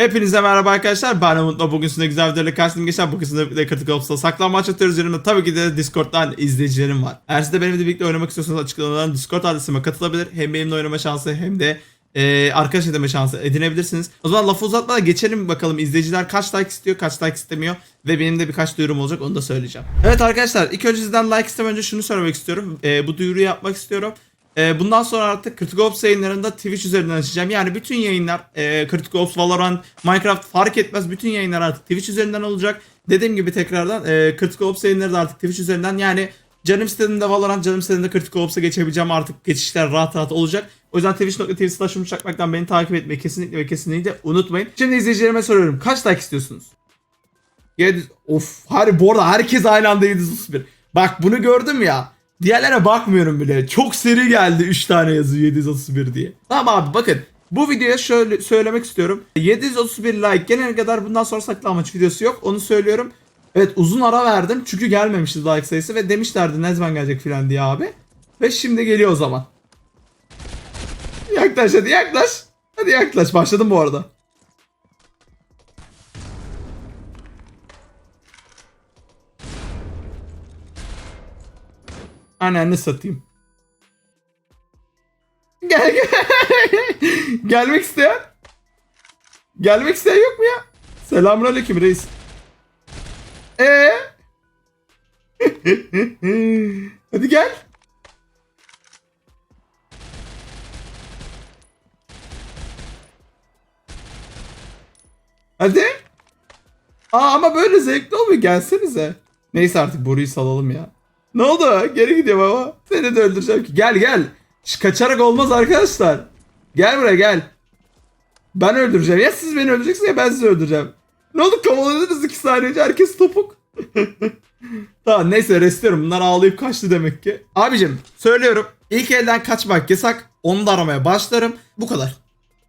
Hepinize merhaba arkadaşlar. Ben Umut'la bugün sizinle güzel videoyla karşınıza geçen bugün sizinle birlikte Critical Ops'ta saklanmaç atıyoruz. Yanımda tabii ki de Discord'dan izleyicilerim var. Eğer siz de benimle birlikte oynamak istiyorsanız açıklamadan Discord adresime katılabilir. Hem benimle oynama şansı hem de e, arkadaş edinme şansı edinebilirsiniz. O zaman lafı uzatmadan geçelim bakalım izleyiciler kaç like istiyor kaç like istemiyor ve benim de birkaç duyurum olacak onu da söyleyeceğim. Evet arkadaşlar ilk önce sizden like istemeden önce şunu söylemek istiyorum. E, bu duyuruyu yapmak istiyorum. Ee, bundan sonra artık Critical Ops yayınlarında Twitch üzerinden açacağım. Yani bütün yayınlar e, Critical Ops, Valorant, Minecraft fark etmez. Bütün yayınlar artık Twitch üzerinden olacak. Dediğim gibi tekrardan e, Critical Ops yayınları da artık Twitch üzerinden. Yani canım istediğinde Valorant, canım istediğinde Critical Ops'a geçebileceğim. Artık geçişler rahat rahat olacak. O yüzden twitch.tv slash çakmaktan beni takip etmeyi kesinlikle ve kesinlikle unutmayın. Şimdi izleyicilerime soruyorum. Kaç like istiyorsunuz? 700... Of. Hayır bu arada herkes aynı anda 731. Bak bunu gördüm ya. Diğerlere bakmıyorum bile. Çok seri geldi 3 tane yazı 731 diye. Tamam abi bakın. Bu videoya şöyle söylemek istiyorum. 731 like gelene kadar bundan sonra saklanmaç videosu yok. Onu söylüyorum. Evet uzun ara verdim. Çünkü gelmemişti like sayısı ve demişlerdi ne zaman gelecek filan diye abi. Ve şimdi geliyor o zaman. Yaklaş hadi yaklaş. Hadi yaklaş. Başladım bu arada. Anneanne satayım. Gel gel. Gelmek isteyen? Gelmek isteyen yok mu ya? Selamünaleyküm reis. Ee? Hadi gel. Hadi. Aa ama böyle zevkli olmuyor. Gelsenize. Neyse artık Boru'yu salalım ya. Ne oldu? Geri gidiyor baba. Seni de öldüreceğim ki. Gel gel. Kaçarak olmaz arkadaşlar. Gel buraya gel. Ben öldüreceğim. Ya siz beni öldüreceksiniz ya ben sizi öldüreceğim. Ne oldu kovaladınız iki saniyece herkes topuk. tamam neyse restliyorum. Bunlar ağlayıp kaçtı demek ki. Abicim söylüyorum. İlk elden kaçmak yasak. Onu da aramaya başlarım. Bu kadar.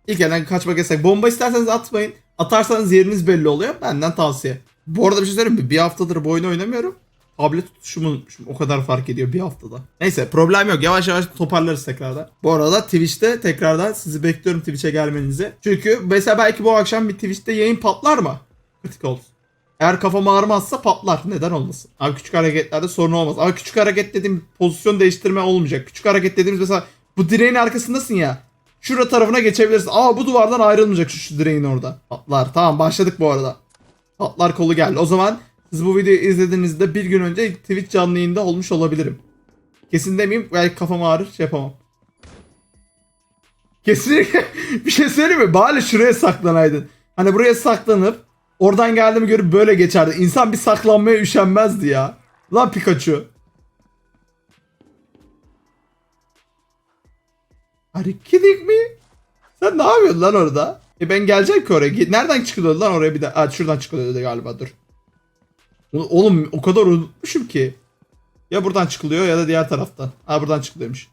İlk elden kaçmak yasak. Bomba isterseniz atmayın. Atarsanız yeriniz belli oluyor. Benden tavsiye. Bu arada bir şey söyleyeyim mi? Bir haftadır bu oyunu oynamıyorum. Tablet tutuşumu unutmuşum. O kadar fark ediyor bir haftada. Neyse problem yok. Yavaş yavaş toparlarız tekrardan. Bu arada Twitch'te tekrardan sizi bekliyorum Twitch'e gelmenizi. Çünkü mesela belki bu akşam bir Twitch'te yayın patlar mı? Kritik olsun. Eğer kafam ağrımazsa patlar. Neden olmasın? Abi küçük hareketlerde sorun olmaz. Ama küçük hareket dediğim pozisyon değiştirme olmayacak. Küçük hareket dediğimiz mesela bu direğin arkasındasın ya. Şura tarafına geçebilirsin. Aa bu duvardan ayrılmayacak şu, şu direğin orada. Patlar. Tamam başladık bu arada. Patlar kolu geldi. O zaman siz bu videoyu izlediğinizde bir gün önce Twitch canlı yayında olmuş olabilirim. Kesin demeyeyim belki kafam ağrır şey yapamam. Kesinlikle bir şey söyleyeyim mi? Bari şuraya saklanaydın. Hani buraya saklanıp oradan geldiğimi görüp böyle geçerdi. İnsan bir saklanmaya üşenmezdi ya. Lan Pikachu. Hareket mi? Sen ne yapıyorsun lan orada? E ben geleceğim ki oraya. Nereden çıkılıyor lan oraya bir de? Aa, şuradan çıkılıyor galiba dur. Oğlum o kadar unutmuşum ki. Ya buradan çıkılıyor ya da diğer taraftan. Ha buradan çıkılıyormuş.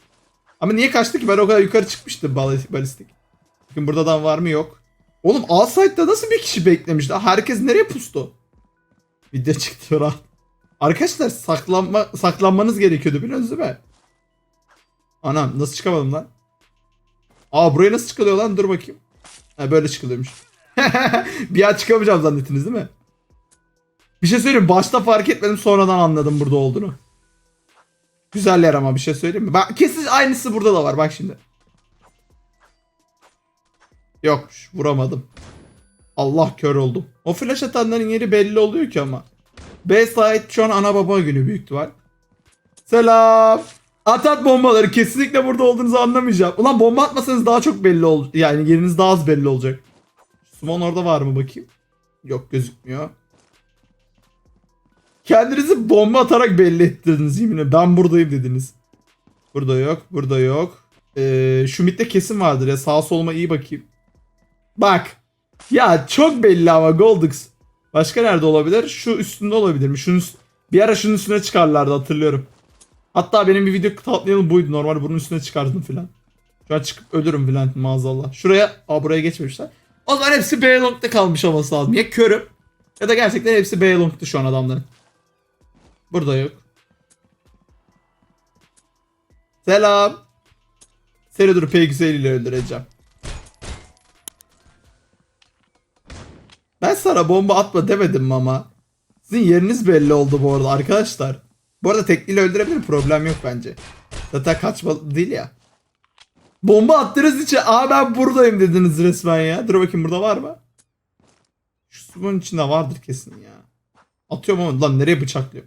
Ama niye kaçtı ki? Ben o kadar yukarı çıkmıştım balistik. balistik. Bakın burada adam var mı yok. Oğlum A-Site'da nasıl bir kişi beklemişti? Herkes nereye pustu? Video çıktı rahat. Arkadaşlar saklanma, saklanmanız gerekiyordu biliyorsunuz değil mi? Anam nasıl çıkamadım lan? Aa buraya nasıl çıkılıyor lan? Dur bakayım. Ha böyle çıkılıyormuş. bir an çıkamayacağım zannettiniz değil mi? Bir şey söyleyeyim başta fark etmedim sonradan anladım burada olduğunu. Güzel yer ama bir şey söyleyeyim mi? Bak kesin aynısı burada da var bak şimdi. Yok vuramadım. Allah kör oldum. O flash atanların yeri belli oluyor ki ama. B site şu an ana baba günü büyük ihtimal. Selam. At at bombaları kesinlikle burada olduğunuzu anlamayacağım. Ulan bomba atmasanız daha çok belli ol yani yeriniz daha az belli olacak. Swan orada var mı bakayım? Yok gözükmüyor. Kendinizi bomba atarak belli ettirdiniz yeminle. Ben buradayım dediniz. Burada yok. Burada yok. Ee, şu midde kesin vardır ya. Sağ soluma iyi bakayım. Bak. Ya çok belli ama Goldix. Başka nerede olabilir? Şu üstünde olabilir mi? Şunun bir ara şunun üstüne çıkarlardı hatırlıyorum. Hatta benim bir video tatlayalım buydu. Normal bunun üstüne çıkardım filan. Şu an çıkıp ölürüm filan maazallah. Şuraya, aa buraya geçmemişler. O zaman hepsi B long'da kalmış olması lazım. Ya körüm ya da gerçekten hepsi B long'tu şu an adamların. Burada yok. Selam. Seni dur P güzeliyle öldüreceğim. Ben sana bomba atma demedim mi ama? Sizin yeriniz belli oldu bu arada arkadaşlar. Bu arada tekniğiyle öldürebilir problem yok bence. Zaten kaçma değil ya. Bomba attığınız için aa ben buradayım dediniz resmen ya. Dur bakayım burada var mı? Şu sumun içinde vardır kesin ya. Atıyorum ama lan nereye bıçaklıyor?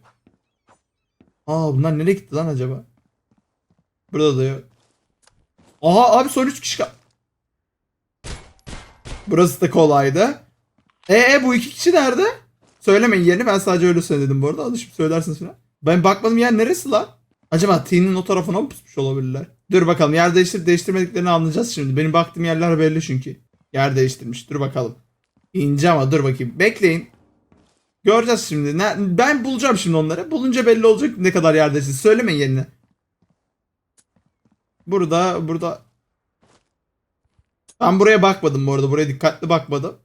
Aa bunlar nereye gitti lan acaba? Burada da yok. Aha abi son 3 kişi kal- Burası da kolaydı. Ee bu iki kişi nerede? Söylemeyin yerini ben sadece öyle söyledim bu arada. Alışıp söylersiniz falan. Ben bakmadım yer neresi lan? Acaba T'nin o tarafına mı pusmuş olabilirler? Dur bakalım yer değiştir değiştirmediklerini anlayacağız şimdi. Benim baktığım yerler belli çünkü. Yer değiştirmiş. Dur bakalım. İnce ama dur bakayım. Bekleyin. Göreceğiz şimdi. Ne, ben bulacağım şimdi onları. Bulunca belli olacak ne kadar yer değişti. Söylemeyin yerini. Burada, burada. Ben buraya bakmadım bu arada. Buraya dikkatli bakmadım.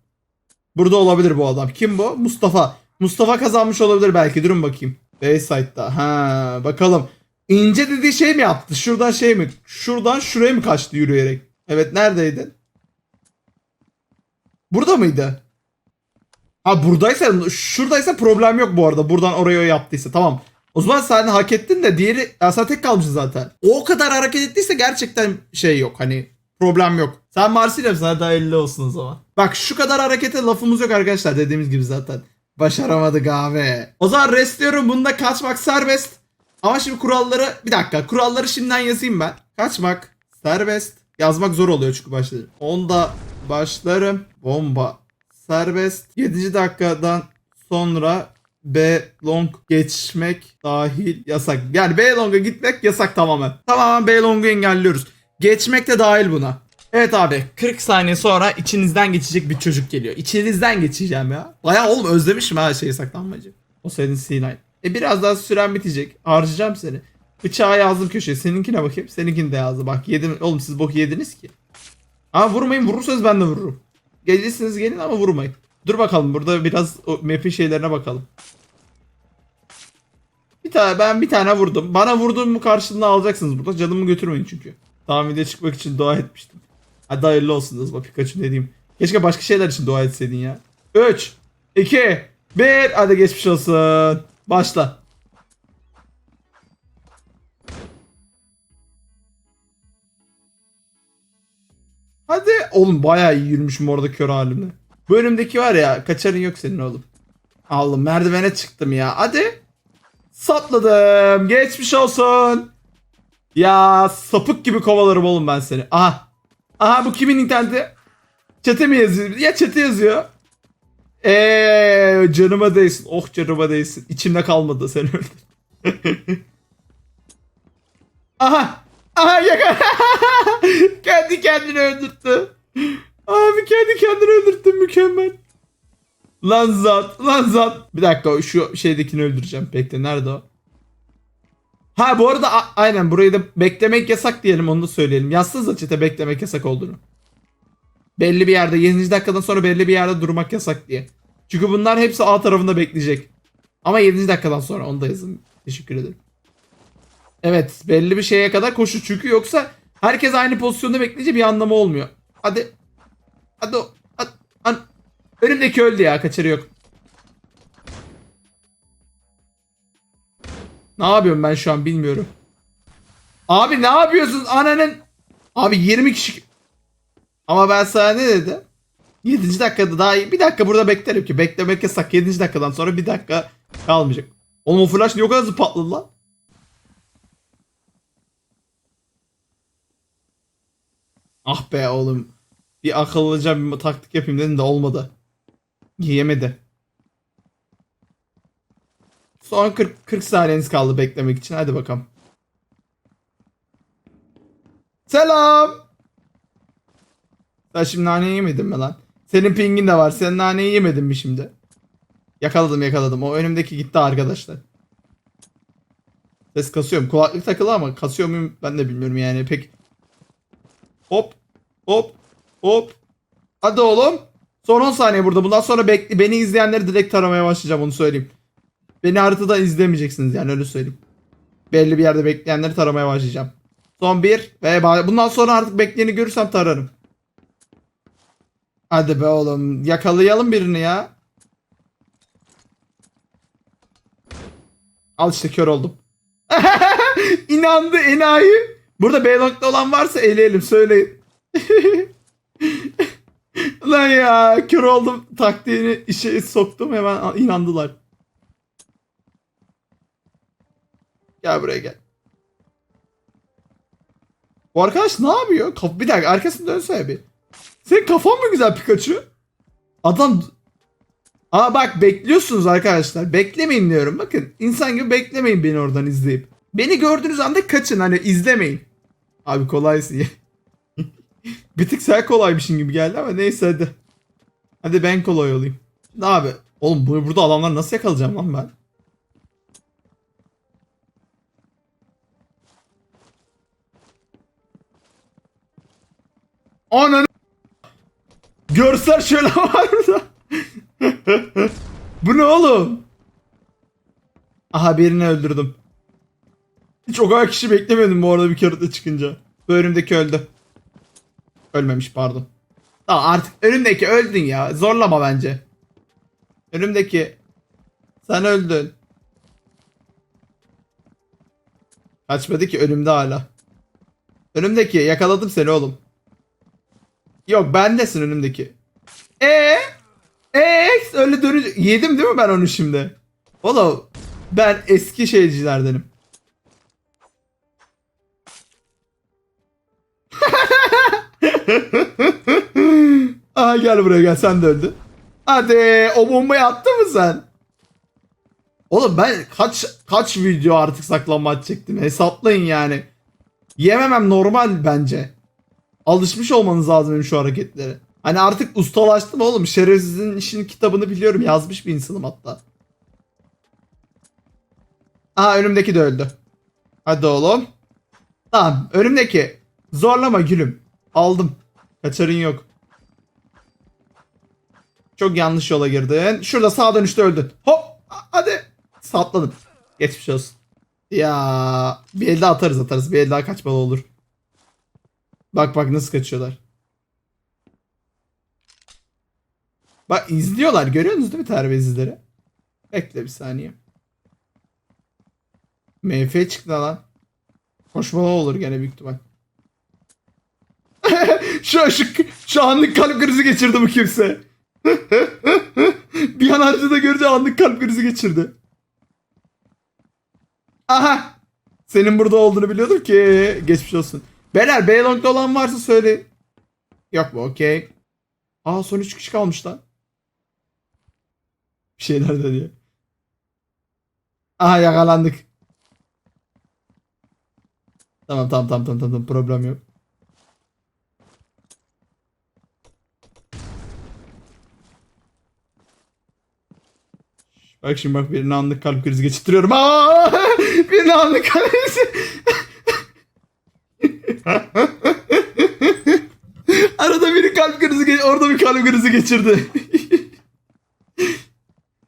Burada olabilir bu adam. Kim bu? Mustafa. Mustafa kazanmış olabilir belki. Durun bakayım. Bayside'da. Ha, bakalım. İnce dediği şey mi yaptı? Şuradan şey mi? Şuradan şuraya mı kaçtı yürüyerek? Evet neredeydin? Burada mıydı? Ha buradaysa şuradaysa problem yok bu arada. Buradan oraya yaptıysa tamam. O zaman sen hak ettin de diğeri sen tek kalmışsın zaten. O kadar hareket ettiyse gerçekten şey yok hani problem yok. Sen Marsilya mısın? Hadi hayırlı olsun o zaman. Bak şu kadar harekete lafımız yok arkadaşlar dediğimiz gibi zaten. Başaramadık abi. O zaman restliyorum bunda kaçmak serbest. Ama şimdi kuralları bir dakika kuralları şimdiden yazayım ben. Kaçmak serbest. Yazmak zor oluyor çünkü başlarım. Onda başlarım. Bomba serbest. 7. dakikadan sonra B long geçmek dahil yasak. Yani B long'a gitmek yasak tamamen. Tamamen B long'u engelliyoruz. Geçmek de dahil buna. Evet abi 40 saniye sonra içinizden geçecek bir çocuk geliyor. İçinizden geçeceğim ya. Baya oğlum özlemişim ha şey saklanmacı. O senin C9. E biraz daha süren bitecek. Harcayacağım seni. Bıçağı yazdım köşeye. Seninkine bakayım. Seninkini de yazdı. Bak yedim. Oğlum siz bok yediniz ki. Ama vurmayın. Vurursanız ben de vururum. Gelirsiniz gelin ama vurmayın. Dur bakalım burada biraz o map'in şeylerine bakalım. Bir tane ben bir tane vurdum. Bana vurduğum karşılığında alacaksınız burada. Canımı götürmeyin çünkü. Tahminde çıkmak için dua etmiştim. Hadi hayırlı olsun Hızma Pikachu ne diyeyim. Keşke başka şeyler için dua etseydin ya. 3 2 1 Hadi geçmiş olsun. Başla. Hadi. Oğlum bayağı iyi yürümüşüm orada kör halimle. Bu önümdeki var ya kaçarın yok senin oğlum. Allah'ım merdivene çıktım ya. Hadi. Sapladım. Geçmiş olsun. Ya sapık gibi kovalarım oğlum ben seni. Aha. Aha bu kimin interneti? Çete mi yazıyor? Ya çete yazıyor. Eee canıma değsin. Oh canıma değsin. İçimde kalmadı seni öldür. Aha. Aha yaka. kendi kendini öldürttü. Abi kendi kendini öldürttü mükemmel. Lan zat, lan zat. Bir dakika şu şeydekini öldüreceğim. Bekle nerede o? Ha bu arada aynen burayı da beklemek yasak diyelim onu da söyleyelim. Yazsanıza çete beklemek yasak olduğunu. Belli bir yerde 7. dakikadan sonra belli bir yerde durmak yasak diye. Çünkü bunlar hepsi A tarafında bekleyecek. Ama 7. dakikadan sonra onu da yazın. Teşekkür ederim. Evet belli bir şeye kadar koşu çünkü yoksa herkes aynı pozisyonda bekleyince bir anlamı olmuyor. Hadi. Hadi. hadi. An- Önümdeki öldü ya kaçarı yok. Ne yapıyorum ben şu an bilmiyorum. Abi ne yapıyorsun ananın? Abi 20 kişi. Ama ben sana ne dedim? 7. dakikada daha iyi. Bir dakika burada beklerim ki. Beklemek yasak. 7. dakikadan sonra bir dakika kalmayacak. Oğlum o flash niye o kadar hızlı patladı lan? Ah be oğlum. Bir akıllıca bir taktik yapayım dedim de olmadı. Yiyemedi. Son 40, 40 saniyeniz kaldı beklemek için. Hadi bakalım. Selam. Sen şimdi naneyi yemedin mi lan? Senin pingin de var. Sen naneyi yemedin mi şimdi? Yakaladım yakaladım. O önümdeki gitti arkadaşlar. Ses kasıyorum. Kulaklık takılı ama kasıyor muyum ben de bilmiyorum yani. Pek Hop. Hop. Hop. Hadi oğlum. Son 10 saniye burada. Bundan sonra bekle beni izleyenleri direkt taramaya başlayacağım onu söyleyeyim. Beni haritada izlemeyeceksiniz yani öyle söyleyeyim. Belli bir yerde bekleyenleri taramaya başlayacağım. Son bir ve bundan sonra artık bekleyeni görürsem tararım. Hadi be oğlum yakalayalım birini ya. Al işte kör oldum. İnandı enayi. Burada B-Lock'ta olan varsa eleyelim söyleyin. Lan ya kör oldum taktiğini işe soktum hemen inandılar. Gel buraya gel. Bu arkadaş ne yapıyor? Bir dakika arkasını dönsene bir. Senin kafan mı güzel Pikachu? Adam... Aa bak bekliyorsunuz arkadaşlar. Beklemeyin diyorum. Bakın insan gibi beklemeyin beni oradan izleyip. Beni gördüğünüz anda kaçın hani izlemeyin. Abi kolaysın bir tık sen kolaymışsın gibi geldi ama neyse hadi. Hadi ben kolay olayım. Ne abi? Oğlum bu- burada adamları nasıl yakalayacağım lan ben? Ananı Görsel şöyle var burada. Bu ne oğlum? Aha birini öldürdüm. Hiç o kadar kişi beklemiyordum bu arada bir kere de çıkınca. Bu önümdeki öldü. Ölmemiş pardon. Tamam artık önümdeki öldün ya. Zorlama bence. Önümdeki. Sen öldün. Kaçmadı ki önümde hala. Önümdeki yakaladım seni oğlum. Yok bendesin önümdeki. E e öyle dönünce yedim değil mi ben onu şimdi? Oğlum ben eski şeycilerdenim. Aha gel buraya gel sen de. Hadi o bombayı attın mı sen? Oğlum ben kaç kaç video artık saklanmaç çektim hesaplayın yani. Yememem normal bence. Alışmış olmanız lazım benim şu hareketlere. Hani artık ustalaştım oğlum. Şerefsizin işin kitabını biliyorum. Yazmış bir insanım hatta. Aha önümdeki de öldü. Hadi oğlum. Tamam önümdeki. Zorlama gülüm. Aldım. Kaçarın yok. Çok yanlış yola girdin. Şurada sağ dönüşte öldün. Hop. Hadi. Satladım. Geçmiş olsun. Ya bir el daha atarız atarız. Bir el daha kaçmalı olur. Bak bak nasıl kaçıyorlar. Bak izliyorlar. Görüyorsunuz değil mi terbiyesizleri? Bekle bir saniye. MF çıktı lan. Koşmalı olur gene büyük ihtimal. şu, şu, şu anlık kalp krizi geçirdi bu kimse. bir an harcada görünce anlık kalp krizi geçirdi. Aha. Senin burada olduğunu biliyordum ki. Geçmiş olsun. Beyler B long'da olan varsa söyle. Yok mu? Okey. Aa son 3 kişi kalmış lan. Bir şeyler de diyor. Aha yakalandık. Tamam tamam tamam tamam tamam problem yok. Bak şimdi bak birine anlık kalp krizi geçirtiyorum. Aa! birine anlık kalp krizi. Arada biri kalp krizi ge- orada bir kalp krizi geçirdi.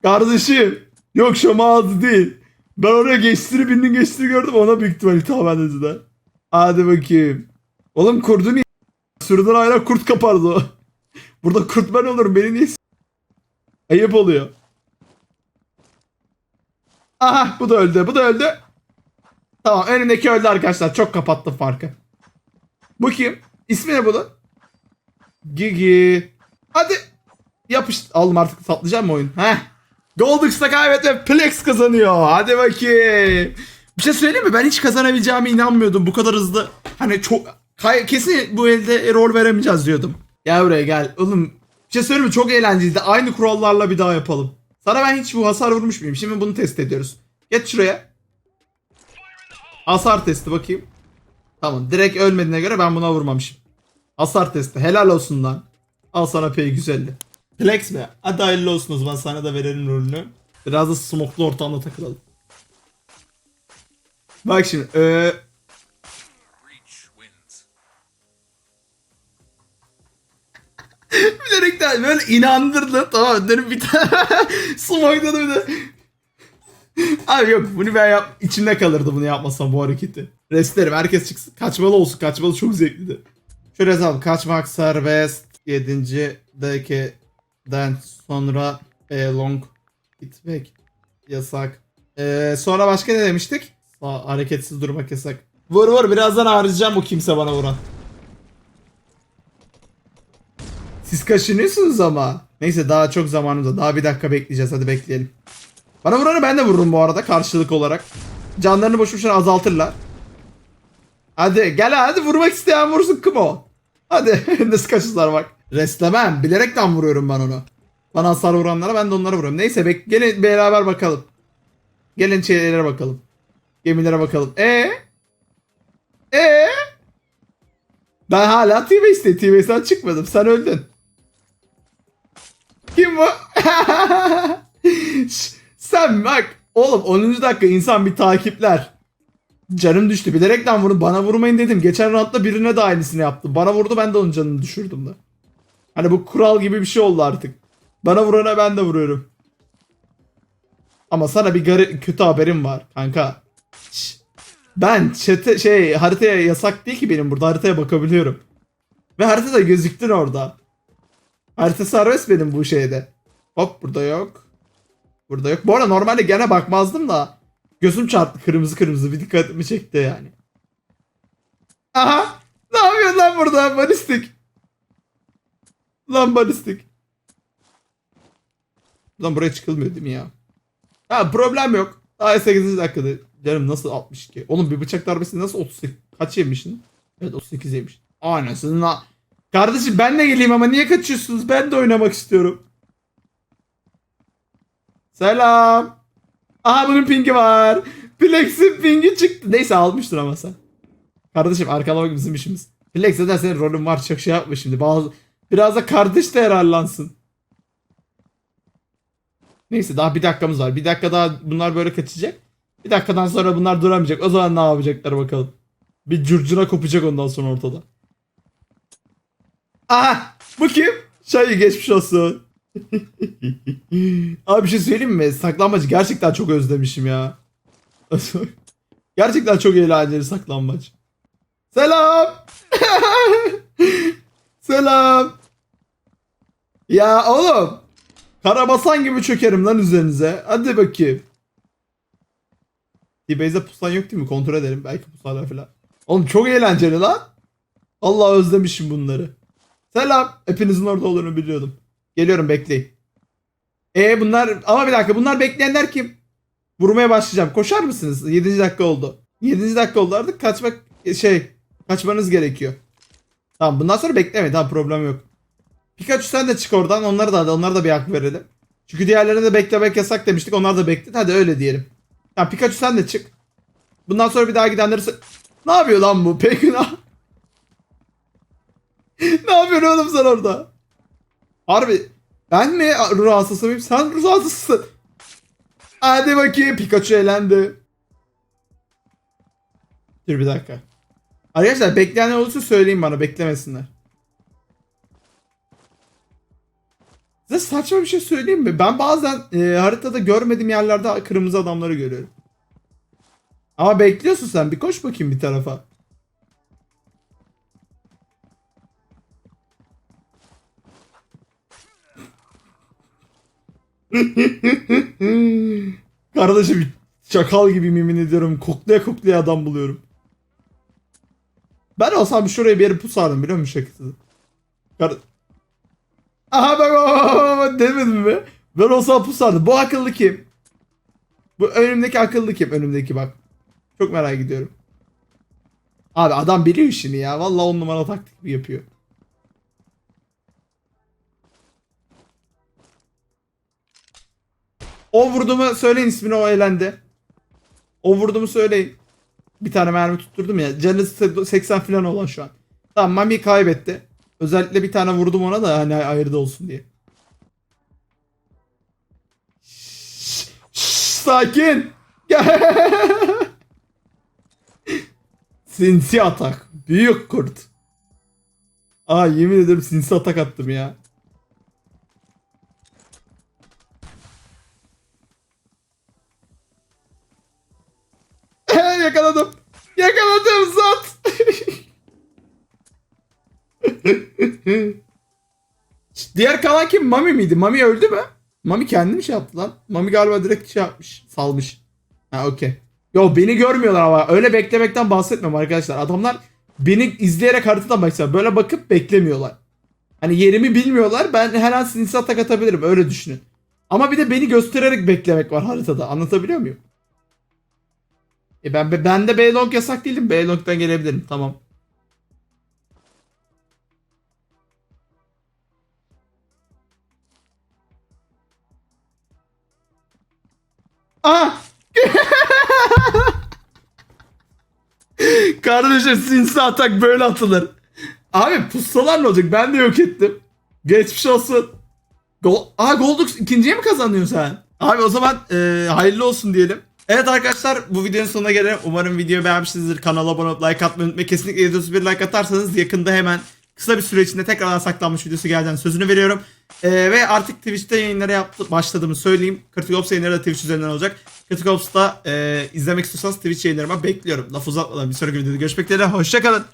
Kardeşim. Yok şoma ağzı değil. Ben oraya geçtiğini birinin geçtiğini gördüm ona büyük ihtimal hitaben dediler. Hadi bakayım. Oğlum kurdu niye? Sürüden ayran kurt kapardı o. Burada kurt ben olurum beni niye Ayıp oluyor. Aha bu da öldü bu da öldü. Tamam önündeki öldü arkadaşlar çok kapattı farkı. Bu kim? İsmi ne bunun? Gigi. Hadi. Yapış. Oğlum artık satlayacağım mı oyun? Heh. Goldux'ta kaybetme Plex kazanıyor. Hadi bakayım. Bir şey söyleyeyim mi? Ben hiç kazanabileceğime inanmıyordum. Bu kadar hızlı. Hani çok... Kesin bu elde rol veremeyeceğiz diyordum. Gel buraya gel. Oğlum bir şey söyleyeyim mi? Çok eğlenceliydi. Aynı kurallarla bir daha yapalım. Sana ben hiç bu hasar vurmuş muyum? Şimdi bunu test ediyoruz. Geç şuraya. Hasar testi bakayım. Tamam. Direkt ölmediğine göre ben buna vurmamışım. Hasar testi. Helal olsun lan. Al sana P250. Flex mi? Hadi hayırlı olsun o zaman sana da verelim rolünü. Biraz da smoklu ortamda takılalım. Bak şimdi. Ee, bilerekten böyle inandırdı. Tamam dedim bir tane smoke'da da bir de. Abi yok bunu ben yap içimde kalırdı bunu yapmasam bu hareketi. Restlerim herkes çıksın. Kaçmalı olsun. Kaçmalı çok zevkliydi. Şöyle yazalım. Kaçmak serbest. 7. DK'den sonra e, long gitmek yasak. E, sonra başka ne demiştik? Hareketsiz durmak yasak. Vur vur birazdan harcayacağım o kimse bana vuran. Siz kaşınıyorsunuz ama. Neyse daha çok zamanımız var. Daha bir dakika bekleyeceğiz. Hadi bekleyelim. Bana vuranı ben de vururum bu arada karşılık olarak. Canlarını boşu boşuna azaltırlar. Hadi gel hadi vurmak isteyen vursun on. Hadi nasıl kaçışlar bak. Reslemem. Bilerekten vuruyorum ben onu. Bana hasar vuranlara ben de onlara vuruyorum. Neyse bek gelin beraber bakalım. Gelin şeylere bakalım. Gemilere bakalım. E E Ben hala T-Base'de. T-Base'den çıkmadım. Sen öldün. Kim bu? Sen bak. Oğlum 10. dakika insan bir takipler. Canım düştü. Bilerekten vurun. Bana vurmayın dedim. Geçen roundda birine de aynısını yaptım. Bana vurdu ben de onun canını düşürdüm de. Hani bu kural gibi bir şey oldu artık. Bana vurana ben de vuruyorum. Ama sana bir gari- kötü haberim var kanka. Ben chat'e şey haritaya yasak değil ki benim burada haritaya bakabiliyorum. Ve haritada gözüktün orada. Harita serbest benim bu şeyde. Hop burada yok. Burada yok. Bu arada normalde gene bakmazdım da. Gözüm çarptı kırmızı kırmızı bir dikkatimi çekti yani. Aha! Ne yapıyorsun lan burada balistik? Lan balistik. Lan buraya çıkılmıyor değil mi ya? Ha problem yok. Daha 8. dakikada. Canım nasıl 62? Oğlum bir bıçak darbesi nasıl 38? Kaç yemişsin? Evet 38 yemiş. Anasını. Kardeşim ben de geleyim ama niye kaçıyorsunuz? Ben de oynamak istiyorum. Selam. Aha bunun pingi var. Plex'in pingi çıktı. Neyse almıştır ama sen. Kardeşim arkalamak bizim işimiz. Flex zaten senin rolün var çok şey yapma şimdi. Bazı, biraz da kardeş de herhallansın. Neyse daha bir dakikamız var. Bir dakika daha bunlar böyle kaçacak. Bir dakikadan sonra bunlar duramayacak. O zaman ne yapacaklar bakalım. Bir curcuna kopacak ondan sonra ortada. Aha! Bu kim? Şayı geçmiş olsun. Abi bir şey söyleyeyim mi? Saklanmacı gerçekten çok özlemişim ya. gerçekten çok eğlenceli saklanmaç. Selam. Selam. Ya oğlum. Karabasan gibi çökerim lan üzerinize. Hadi bakayım. T-Base'de pusan yok değil mi? Kontrol edelim. Belki pusarlar falan. Oğlum çok eğlenceli lan. Allah özlemişim bunları. Selam. Hepinizin orada olduğunu biliyordum. Geliyorum bekleyin. E bunlar ama bir dakika bunlar bekleyenler kim? Vurmaya başlayacağım. Koşar mısınız? 7. dakika oldu. 7. dakika oldu artık kaçmak şey kaçmanız gerekiyor. Tamam bundan sonra beklemeyin. Tamam problem yok. Pikachu sen de çık oradan. Onlara da onlara da bir hak verelim. Çünkü diğerlerine de beklemek yasak demiştik. Onlar da bekledi. Hadi öyle diyelim. Tamam Pikachu sen de çık. Bundan sonra bir daha gidenleri Ne yapıyor lan bu? Peki ne? yapıyorsun oğlum sen orada? Harbi ben mi ruh hastası mıyım? Sen ruh hastasısın. Hadi bakayım Pikachu elendi. Dur bir dakika. Arkadaşlar bekleyenler olursa söyleyin bana beklemesinler. Size saçma bir şey söyleyeyim mi? Ben bazen e, haritada görmediğim yerlerde kırmızı adamları görüyorum. Ama bekliyorsun sen. Bir koş bakayım bir tarafa. Kardeşim çakal gibi yemin ediyorum. Koklaya koklaya adam buluyorum. Ben olsam şuraya bir yere pusardım biliyor musun şakası? Kar Aha bak, demedim mi? Ben olsam pusardım. Bu akıllı kim? Bu önümdeki akıllı kim? Önümdeki bak. Çok merak ediyorum. Abi adam biliyor işini ya. Vallahi on numara taktik yapıyor. O vurduğumu söyleyin ismini o elendi. O vurduğumu söyleyin. Bir tane mermi tutturdum ya. Canı 80 falan olan şu an. Tamam Mami kaybetti. Özellikle bir tane vurdum ona da hani ayırdı olsun diye. Şşş, sakin. sinsi atak. Büyük kurt. Aa yemin ederim sinsi atak attım ya. Yakaladım. Yakaladım zat. Diğer kalan kim? Mami miydi? Mami öldü mü? Mami kendi mi şey yaptı lan? Mami galiba direkt şey yapmış. Salmış. Ha okey. Yo beni görmüyorlar ama öyle beklemekten bahsetmiyorum arkadaşlar. Adamlar beni izleyerek haritadan baksa böyle bakıp beklemiyorlar. Hani yerimi bilmiyorlar. Ben her an sinsi atak atabilirim. Öyle düşünün. Ama bir de beni göstererek beklemek var haritada. Anlatabiliyor muyum? E ben ben de B-Long yasak değilim. B-Long'dan gelebilirim. Tamam. Aa! Kardeşim sinsi atak böyle atılır. Abi pustalar ne olacak? Ben de yok ettim. Geçmiş olsun. Gol Aa Goldux ikinciye mi kazanıyorsun sen? Abi o zaman e, hayırlı olsun diyelim. Evet arkadaşlar bu videonun sonuna gelelim. Umarım videoyu beğenmişsinizdir. Kanala abone olup like atmayı unutmayın. Kesinlikle videosu bir like atarsanız yakında hemen kısa bir süre içinde tekrardan saklanmış videosu geleceğini sözünü veriyorum. E, ve artık Twitch'te yayınlara yaptı, başladığımı söyleyeyim. Critical Ops yayınları da Twitch üzerinden olacak. Critical Ops'ta e, izlemek istiyorsanız Twitch yayınlarıma bekliyorum. Laf uzatmadan bir sonraki videoda görüşmek üzere. Hoşçakalın.